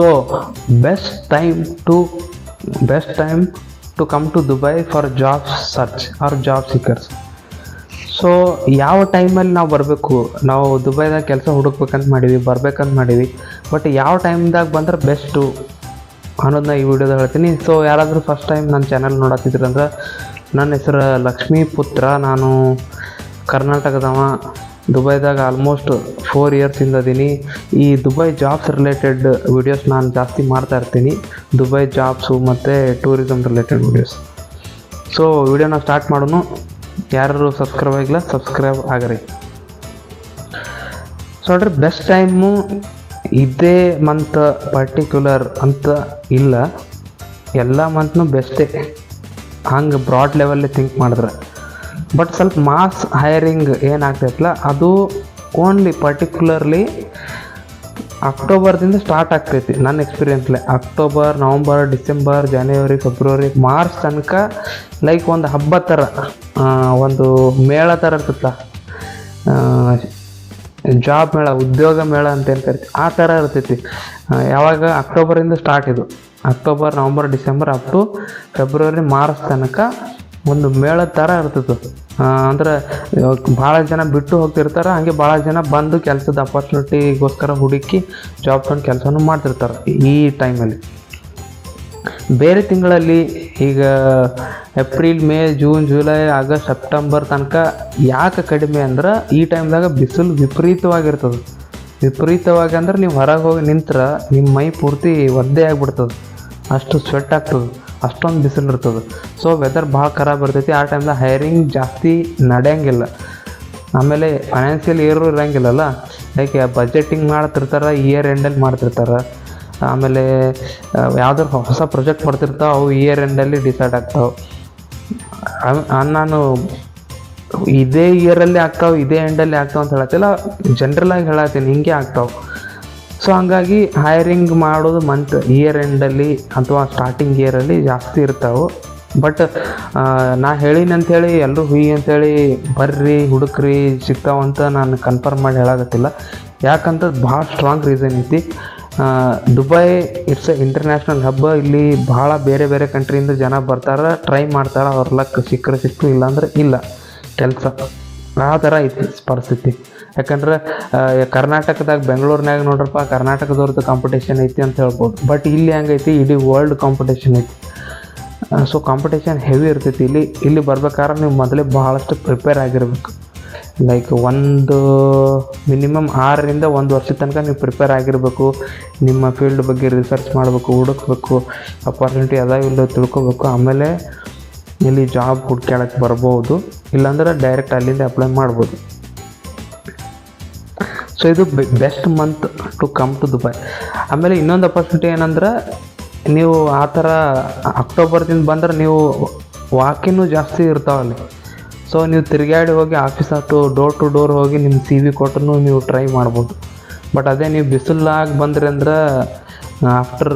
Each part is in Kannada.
So best time to best time to come to Dubai for job search or job seekers so ಯಾವ ಟೈಮಲ್ಲಿ ನಾವು ಬರಬೇಕು? ನಾವು ದುಬೈದಾಗ ಕೆಲಸ ಹುಡುಕ್ಬೇಕಂತ ಮಾಡೀವಿ ಬರ್ಬೇಕಂತ ಮಾಡೀವಿ ಬಟ್ ಯಾವ ಟೈಮ್ದಾಗ ಬಂದ್ರೆ ಬೆಸ್ಟು ಅನ್ನೋದನ್ನ ಈ ವಿಡಿಯೋದಾಗ ಹೇಳ್ತೀನಿ. ಸೊ ಯಾರಾದರೂ ಫಸ್ಟ್ ಟೈಮ್ ನನ್ನ ಚಾನಲ್ ನೋಡತ್ತಿದ್ರಂದ್ರೆ ನನ್ನ ಹೆಸರು ಲಕ್ಷ್ಮೀ ಪುತ್ರ, ನಾನು ಕರ್ನಾಟಕದವ. ದುಬೈದಾಗ ಆಲ್ಮೋಸ್ಟ್ ಫೋರ್ ಇಯರ್ಸಿಂದ ಅದೀನಿ ಈ ದುಬೈ ಜಾಬ್ಸ್ ರಿಲೇಟೆಡ್ ವಿಡಿಯೋಸ್ ನಾನು ಜಾಸ್ತಿ ಮಾಡ್ತಾ ಇರ್ತೀನಿ. ದುಬೈ ಜಾಬ್ಸು ಮತ್ತು ಟೂರಿಸಮ್ ರಿಲೇಟೆಡ್ ವಿಡಿಯೋಸ್ ಸೊ ವಿಡಿಯೋನ ಸ್ಟಾರ್ಟ್ ಮಾಡೋನು. ಯಾರು ಸಬ್ಸ್ಕ್ರೈಬ್ ಆಗಿಲ್ಲ ಸಬ್ಸ್ಕ್ರೈಬ್ ಆಗ್ರಿ. ಸೊ ನೋಡ್ರಿ ಬೆಸ್ಟ್ ಟೈಮು ಇದೇ ಮಂತ್ ಪರ್ಟಿಕ್ಯುಲರ್ ಅಂತ ಇಲ್ಲ. ಎಲ್ಲ ಮಂತ್ನೂ ಬೆಸ್ಟೇ ಹಂಗೆ ಬ್ರಾಡ್ ಲೆವೆಲ್ಲೇ ಥಿಂಕ್ ಮಾಡಿದ್ರೆ. ಬಟ್ ಸ್ವಲ್ಪ ಮಾಸ್ ಹೈರಿಂಗ್ ಏನಾಗ್ತೈತಲ್ಲ ಅದು ಓನ್ಲಿ ಪರ್ಟಿಕ್ಯುಲರ್ಲಿ ಅಕ್ಟೋಬರ್ದಿಂದ ಸ್ಟಾರ್ಟ್ ಆಗ್ತೈತಿ ನನ್ನ ಎಕ್ಸ್ಪೀರಿಯನ್ಸ್ಲೆ ಅಕ್ಟೋಬರ್ ನವಂಬರ್ ಡಿಸೆಂಬರ್ ಜನವರಿ ಫೆಬ್ರವರಿ ಮಾರ್ಚ್ ತನಕ ಲೈಕ್ ಒಂದು ಹಬ್ಬ ಥರ ಒಂದು ಮೇಳ ಥರ ಇರ್ತೈತಲ್ಲ ಜಾಬ್ ಮೇಳ, ಉದ್ಯೋಗ ಮೇಳ ಅಂತ ಏನು ಕರಿತೀವಿ ಆ ಥರ ಇರ್ತೈತಿ. ಯಾವಾಗ ಅಕ್ಟೋಬರಿಂದ ಸ್ಟಾರ್ಟ್ ಇದು. October November December up to February March ತನಕ ಒಂದು ಮೇಳದ ಥರ ಇರ್ತಿತ್ತು ಅಂದ್ರೆ ಭಾಳ ಜನ ಬಿಟ್ಟು ಹೋಗ್ತಿರ್ತಾರೆ, ಹಾಗೆ ಭಾಳ ಜನ ಬಂದು ಕೆಲಸದ ಅಪಾರ್ಚುನಿಟಿಗೋಸ್ಕರ ಹುಡುಕಿ ಜಾಬ್ ತೊಗೊಂಡು ಕೆಲಸನೂ ಮಾಡ್ತಿರ್ತಾರೆ ಈ ಟೈಮಲ್ಲಿ ಬೇರೆ ತಿಂಗಳಲ್ಲಿ ಈಗ April May June July August September ತನಕ ಯಾಕೆ ಕಡಿಮೆ ಅಂದ್ರೆ ಈ ಟೈಮ್ದಾಗ ಬಿಸಿಲು ವಿಪರೀತವಾಗಿರ್ತದೆ. ವಿಪರೀತವಾಗಿ ಅಂದ್ರೆ ನೀವು ಹೊರಗೆ ಹೋಗಿ ನಿಂತ್ರ ನಿಮ್ಮ ಮೈ ಪೂರ್ತಿ ಒದ್ದೆ ಆಗಿಬಿಡ್ತದೆ. ಅಷ್ಟು ಸ್ವೆಟ್ ಆಗ್ತದೆ. ಅಷ್ಟೊಂದು ಬಿಸಿಲು ಇರ್ತದೆ. ಸೊ ವೆದರ್ ಭಾಳ ಖರಾಬ್ ಇರ್ತೈತಿ ಆ ಟೈಮ್ದಾಗ ಹೈರಿಂಗ್ ಜಾಸ್ತಿ ನಡೆಯಂಗಿಲ್ಲ. ಆಮೇಲೆ ಫೈನಾನ್ಷಿಯಲ್ ಇಯರು ಇರಂಗಿಲ್ಲಲ್ಲ? ಲೈಕ್ ಬಜೆಟಿಂಗ್ ಮಾಡ್ತಿರ್ತಾರೆ ಇಯರ್ ಎಂಡಲ್ಲಿ ಮಾಡ್ತಿರ್ತಾರೆ. ಆಮೇಲೆ ಯಾವ್ದಾರು ಹೊಸ ಪ್ರಾಜೆಕ್ಟ್ ಮಾಡ್ತಿರ್ತಾವೆ ಅವು ಇಯರ್ ಎಂಡಲ್ಲಿ ಡಿಸೈಡ್ ಆಗ್ತಾವೆ. ನಾನು ಇದೇ ಇಯರಲ್ಲಿ ಆಗ್ತಾವೆ, ಇದೇ ಎಂಡಲ್ಲಿ ಆಗ್ತಾವೆ ಅಂತ ಹೇಳತ್ತಿಲ್ಲ. ಜನ್ರಲ್ ಆಗಿ ಹೇಳತ್ತೀನಿ, ಹಿಂಗೆ ಆಗ್ತಾವೆ. ಸೊ ಹಂಗಾಗಿ ಹೈರಿಂಗ್ ಮಾಡೋದು ಮಂತ್ ಇಯರ್ ಎಂಡಲ್ಲಿ ಅಥವಾ ಸ್ಟಾರ್ಟಿಂಗ್ ಇಯರಲ್ಲಿ ಜಾಸ್ತಿ ಇರ್ತಾವೆ. ಬಟ್ ನಾ ಹೇಳೀನಿ ಅಂಥೇಳಿ ಎಲ್ಲರೂ ಹುಯಿ ಅಂಥೇಳಿ ಬರ್ರಿ, ಹುಡುಕ್ರಿ ಸಿಗ್ತಾವಂತ ನಾನು ಕನ್ಫರ್ಮ್ ಮಾಡಿ ಹೇಳಾಗತ್ತಿಲ್ಲ ಯಾಕಂತ ಭಾಳ ಸ್ಟ್ರಾಂಗ್ ರೀಸನ್ ಐತಿ. Dubai it's a international hub ಇಲ್ಲಿ ಭಾಳ ಬೇರೆ ಬೇರೆ ಕಂಟ್ರಿಯಿಂದ ಜನ ಬರ್ತಾರೆ ಟ್ರೈ ಮಾಡ್ತಾರೆ, ಅವ್ರ ಲಕ್ ಸಿಕ್ಕರೆ ಸಿಕ್ತು ಇಲ್ಲಾಂದ್ರೆ ಇಲ್ಲ. ಕೆಲಸ. ಆ ಥರ ಐತಿ ಪರಿಸ್ಥಿತಿ. ಯಾಕಂದ್ರೆ ಕರ್ನಾಟಕದಾಗ ಬೆಂಗಳೂರಿನಾಗ ನೋಡ್ರಪ್ಪ, ಕರ್ನಾಟಕದವ್ರದ್ದು ಕಾಂಪಿಟೇಷನ್ ಐತಿ ಅಂತ ಹೇಳ್ಬೋದು. ಬಟ್ ಇಲ್ಲಿ ಹೆಂಗೈತಿ, ಇಡೀ ವರ್ಲ್ಡ್ ಕಾಂಪಿಟೇಷನ್ ಐತಿ. ಸೊ ಕಾಂಪಿಟೇಷನ್ ಹೆವಿ ಇರ್ತೈತಿ. ಇಲ್ಲಿ ಇಲ್ಲಿ ಬರ್ಬೇಕಾದ್ರೆ ನೀವು ಮೊದಲೇ ಭಾಳಷ್ಟು ಪ್ರಿಪೇರ್ ಆಗಿರ್ಬೇಕು. ಲೈಕ್ ಒಂದು ಮಿನಿಮಮ್ ಆರರಿಂದ ಒಂದು ವರ್ಷದ ತನಕ ನೀವು ಪ್ರಿಪೇರ್ ಆಗಿರಬೇಕು. ನಿಮ್ಮ ಫೀಲ್ಡ್ ಬಗ್ಗೆ ರಿಸರ್ಚ್ ಮಾಡಬೇಕು, ಹುಡುಕ್ಬೇಕು ಅಪಾರ್ಚುನಿಟಿ ಅದಾವ ಇಲ್ಲ ತಿಳ್ಕೊಬೇಕು. ಆಮೇಲೆ ಇಲ್ಲಿ ಜಾಬ್ ಹುಡ್ಕ್ಯಾಳಕ್ಕೆ ಬರ್ಬೋದು. ಇಲ್ಲಾಂದ್ರೆ ಡೈರೆಕ್ಟ್ ಅಲ್ಲಿಂದ ಅಪ್ಲೈ ಮಾಡ್ಬೋದು. ಸೊ ಇದು best month to come to Dubai ಆಮೇಲೆ ಇನ್ನೊಂದು ಅಪರ್ಚುನಿಟಿ ಏನಂದ್ರೆ, ನೀವು ಆ ಥರ ಅಕ್ಟೋಬರ್ದಿಂದ ಬಂದ್ರೆ ನೀವು ವಾಕಿನೂ ಜಾಸ್ತಿ ಇರ್ತಾವಲ್ಲಿ ಸೊ ನೀವು ತಿರುಗಾಡಿ ಹೋಗಿ ಆಫೀಸ್ ಆಯ್ತು ಡೋರ್ ಟು ಡೋರ್ ಹೋಗಿ ನಿಮ್ಮ ಸಿ ವಿ ಕೊಟ್ಟು ನೀವು ಟ್ರೈ ಮಾಡ್ಬೋದು. ಬಟ್ ಅದೇ ನೀವು ಬಿಸಿಲಾಗಿ ಬಂದ್ರಿ ಅಂದ್ರೆ ಆಫ್ಟರ್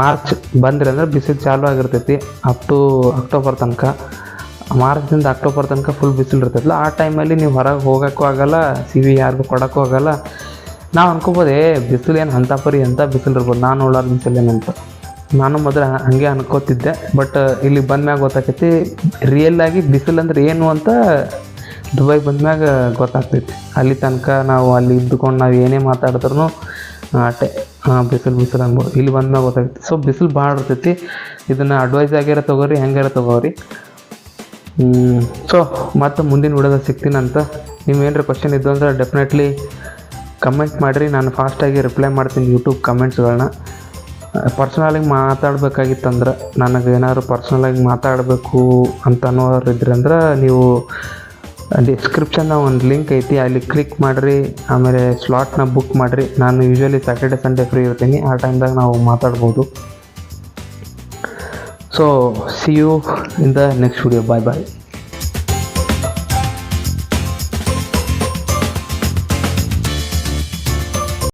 ಮಾರ್ಚ್ ಬಂದ್ರಿ ಅಂದ್ರೆ ಬಿಸಿಲು ಚಾಲು ಆಗಿರ್ತೈತಿ ಅಪ್ ಟು ಅಕ್ಟೋಬರ್ ತನಕ. ಮಾರ್ಚ್ದಿಂದ ಅಕ್ಟೋಬರ್ ತನಕ ಫುಲ್ ಬಿಸಿಲು ಇರ್ತೈತಲ್ಲ, ಆ ಟೈಮಲ್ಲಿ ನೀವು ಹೊರಗೆ ಹೋಗೋಕ್ಕೂ ಆಗಲ್ಲ ಸಿ ವಿ ಯಾರಿಗೂ ಕೊಡೋಕ್ಕೂ ಆಗಲ್ಲ. ನಾವು ಅನ್ಕೋಬೋದು ಬಿಸಿಲು ಏನು ಅಂಥ ಪರಿ ಎಂಥ ಬಿಸಿಲು ಇರ್ಬೋದು, ನಾನು ನೋಡೋದು ಬಿಸಿಲು ಏನಂತ ನಾನು ಮೊದಲು ಹಾಗೆ ಅನ್ಕೋತಿದ್ದೆ ಬಟ್ ಇಲ್ಲಿ ಬಂದ್ಮ್ಯಾಗ ಗೊತ್ತಾಕೈತಿ ರಿಯಲ್ ಆಗಿ ಬಿಸಿಲು ಅಂದ್ರೆ ಏನು ಅಂತ ದುಬೈ ಬಂದ್ಮ್ಯಾಗ ಗೊತ್ತಾಗ್ತೈತಿ. ಅಲ್ಲಿ ತನಕ ನಾವು ಅಲ್ಲಿ ಇದ್ದುಕೊಂಡು ನಾವು ಏನೇ ಮಾತಾಡಿದ್ರು ಟೆ ಬಿಸಿಲು ಬಿಸಿಲು ಅನ್ಬೋದು. ಇಲ್ಲಿ ಬಂದ್ಮ್ಯಾಗ ಗೊತ್ತಾಗ್ತೈತಿ. ಸೊ ಬಿಸಿಲು ಭಾಳ ಇರ್ತೈತಿ. ಇದನ್ನು ಅಡ್ವೈಸ್ ಆಗ್ಯಾರ ತೊಗೋರಿ ಹೆಂಗಾರ ತೊಗೋರಿ? ಸೊ ಮತ್ತೆ ಮುಂದಿನ ವಿಡಿಯೋದಾಗ ನೀವು ಏನಾರ ಕ್ವಶನ್ ಇದ್ದು ಅಂದ್ರೆ ಡೆಫಿನೆಟ್ಲಿ ಕಮೆಂಟ್ ಮಾಡಿರಿ. ನಾನು ಫಾಸ್ಟಾಗಿ ರಿಪ್ಲೈ ಮಾಡ್ತೀನಿ ಯೂಟ್ಯೂಬ್ ಕಮೆಂಟ್ಸ್ಗಳನ್ನ ಪರ್ಸ್ನಲಾಗಿ ಮಾತಾಡಬೇಕಾಗಿತ್ತಂದ್ರೆ ನನಗೆ ಏನಾದ್ರು ಪರ್ಸ್ನಲಾಗಿ ಮಾತಾಡಬೇಕು ಅಂತ ಅನ್ನೋರು ಇದ್ರೆ ಅಂದ್ರೆ ನೀವು ಡಿಸ್ಕ್ರಿಪ್ಷನ್ನ ಒಂದು ಲಿಂಕ್ ಐತಿ, ಅಲ್ಲಿ ಕ್ಲಿಕ್ ಮಾಡಿರಿ. ಆಮೇಲೆ ಸ್ಲಾಟ್ನ ಬುಕ್ ಮಾಡಿರಿ. ನಾನು ಯೂಶ್ವಲಿ ಸ್ಯಾಟರ್ಡೆ ಸಂಡೇ ಫ್ರೀ ಇರ್ತೀನಿ. ಆ ಟೈಮ್ದಾಗ ನಾವು ಮಾತಾಡ್ಬೋದು. So, see you in the next video. Bye bye.